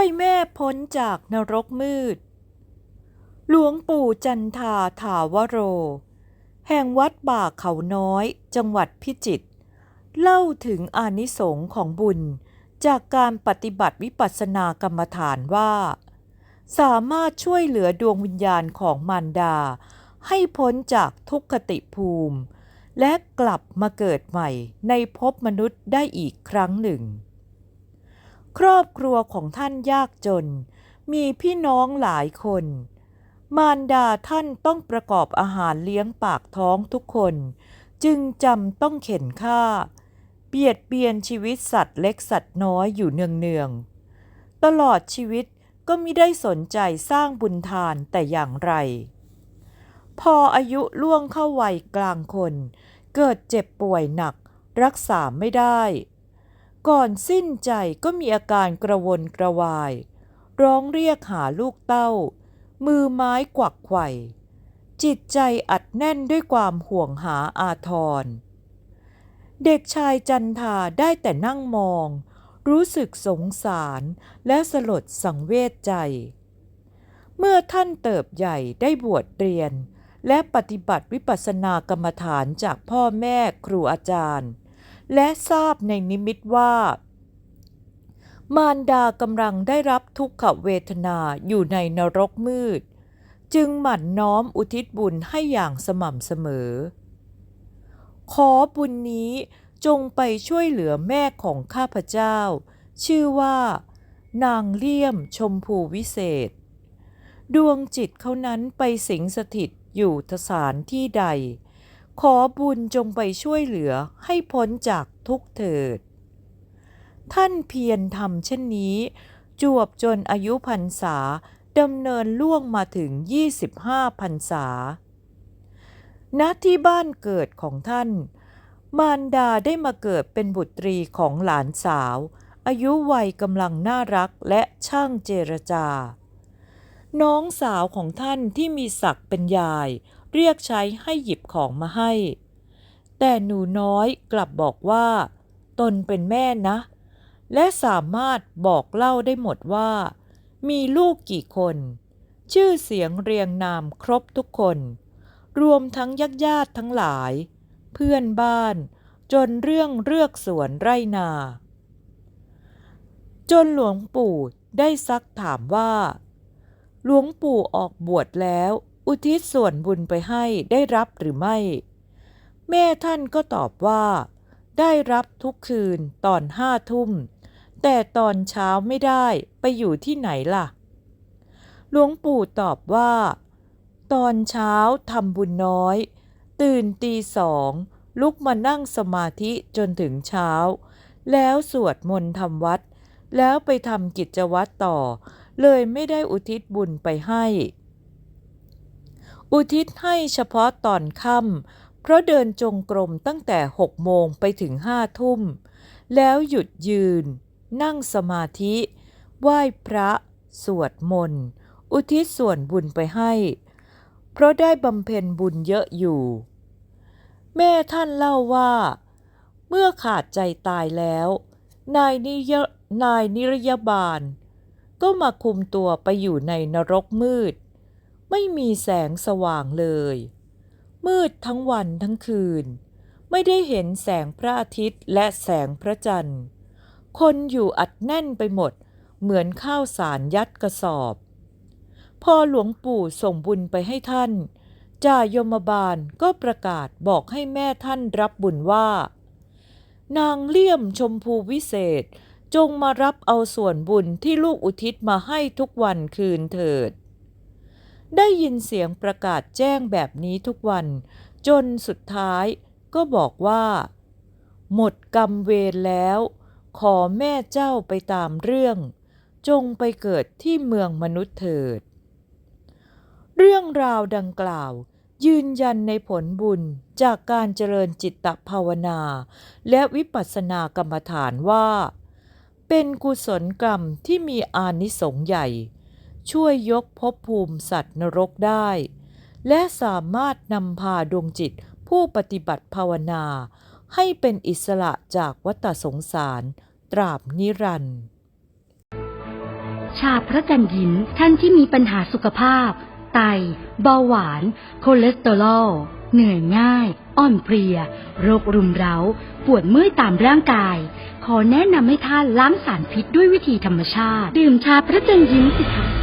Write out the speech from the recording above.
วยแม่พ้นจากนรกมืด หลวงปู่จันทาถาวโร แห่งวัดบ่าเขาน้อย จังหวัดพิจิตรเล่าถึงอานิสงส์ของบุญจากการปฏิบัติวิปัสสนากรรมฐานว่า สามารถช่วยเหลือดวงวิญญาณของมารดา ให้พ้นจากทุกขติภูมิ และกลับมาเกิดใหม่ในภพมนุษย์ได้อีกครั้งหนึ่ง ครอบครัวของท่านยากจน มีพี่น้องหลายคน มารดาท่านต้องประกอบอาหารเลี้ยงปากท้องทุกคน จึงจำต้องเข็นฆ่า เบียดเบียนชีวิตสัตว์เล็กสัตว์น้อยอยู่เนืองๆ ตลอดชีวิตก็ไม่ได้สนใจสร้างบุญทานแต่อย่างไร พออายุล่วงเข้าวัยกลางคน เกิดเจ็บป่วยหนัก รักษาไม่ได้ ก่อนสิ้นใจก็มีอาการกระวนกระวาย ร้องเรียกหาลูกเต้า มือไม้กวักไขว่จิตใจอัดแน่นด้วยความห่วงหาอาทร เด็กชายจันทาได้แต่นั่งมอง รู้สึกสงสารและสลดสังเวชใจ เมื่อท่านเติบใหญ่ได้บวชเรียน และปฏิบัติวิปัสสนากรรมฐานจากพ่อแม่ครูอาจารย์ และทราบในนิมิตว่า มารดากำลังได้รับทุกขเวทนาอยู่ในนรกมืด จึงหมั่นน้อมอุทิศบุญให้อย่างสม่ำเสมอ ขอบุญนี้จงไปช่วยเหลือแม่ของข้าพเจ้า ชื่อว่า นางเลี่ยมชมพูวิเศษ ดวงจิตเขานั้นไปสิงสถิตอยู่ทสานที่ใด ขอบุญจงไปช่วยเหลือให้พ้นจากทุกเถิด ท่านเพียรทำเช่นนี้ จวบจนอายุพรรษาดำเนินล่วงมาถึง 25พรรษา ณ ที่บ้านเกิดของท่าน มารดาได้มาเกิดเป็นบุตรีของหลานสาว อายุวัยกำลังน่ารักและช่างเจรจา น้องสาวของท่านที่มีศักดิ์เป็นยาย เรียกใช้ให้หยิบของมาให้ แต่หนูน้อยกลับบอกว่า ตนเป็นแม่นะ และสามารถบอกเล่าได้หมดว่า มีลูกกี่คน ชื่อเสียงเรียงนามครบทุกคน รวมทั้งญาติญาติทั้งหลาย เพื่อนบ้าน จนเรื่องเลือกสวนไรนา จนหลวงปู่ได้ซักถามว่า หลวงปู่ออกบวชแล้ว อุทิศส่วนบุญไปให้ได้รับหรือไม่ แม่ท่านก็ตอบว่า ได้รับทุกคืนตอนห้าทุ่ม แต่ตอนเช้าไม่ได้ไปอยู่ที่ไหนล่ะ หลวงปู่ตอบว่า ตอนเช้าทำบุญน้อย ตื่นตีสองลุกมานั่งสมาธิจนถึงเช้า แล้วสวดมนต์ทำวัด แล้วไปทำกิจวัตรต่อ เลยไม่ได้อุทิศบุญไปให้ อุทิศให้เฉพาะตอนค่ำเพราะเดินจงกรมตั้งแต่หกโมงไปถึงห้าทุ่ม แล้วหยุดยืน นั่งสมาธิ ไหว้พระ สวดมนต์ อุทิศส่วนบุญไปให้ เพราะได้บำเพ็ญบุญเยอะอยู่ แม่ท่านเล่าว่า เมื่อขาดใจตายแล้ว นายนิยนายนิรยาบาล ก็มาคุมตัวไปอยู่ในนรกมืด ไม่มีแสงสว่างเลย มืดทั้งวันทั้งคืน ไม่ได้เห็นแสงพระอาทิตย์และแสงพระจันทร์ คนอยู่อัดแน่นไปหมด เหมือนข้าวสารยัดกระสอบ พอหลวงปู่ส่งบุญไปให้ท่านจ่ายมบาลก็ประกาศบอกให้แม่ท่านรับบุญว่า นางเลี่ยมชมพูวิเศษ จงมารับเอาส่วนบุญที่ลูกอุทิศมาให้ทุกวันคืนเถิด ได้ยินเสียงประกาศแจ้งแบบนี้ทุกวัน จนสุดท้ายก็บอกว่า หมดกรรมเวรแล้ว ขอแม่เจ้าไปตามเรื่อง จงไปเกิดที่เมืองมนุษย์เถิด เรื่องราวดังกล่าวยืนยันในผลบุญจากการเจริญจิตตภาวนา และวิปัสสนากรรมฐานว่า เป็นกุศลกรรมที่มีอานิสงส์ใหญ่ ช่วยยกภพภูมิสัตว์นรกได้ และสามารถนำพาดวงจิตผู้ปฏิบัติภาวนา ให้เป็นอิสระจากวัฏสงสารตราบนิรันดร์ชาพระจันยินท่านที่มีปัญหาสุขภาพ ไตเบาหวานคอเลสเตอรอล เหนื่อยง่าย อ่อนเพลีย โรครุมเร้า ปวดเมื่อยตามร่างกาย ขอแนะนำให้ท่านล้างสารพิษด้วยวิธีธรรมชาติ ดื่มชาพระจันทร์ยิ้มสิคะ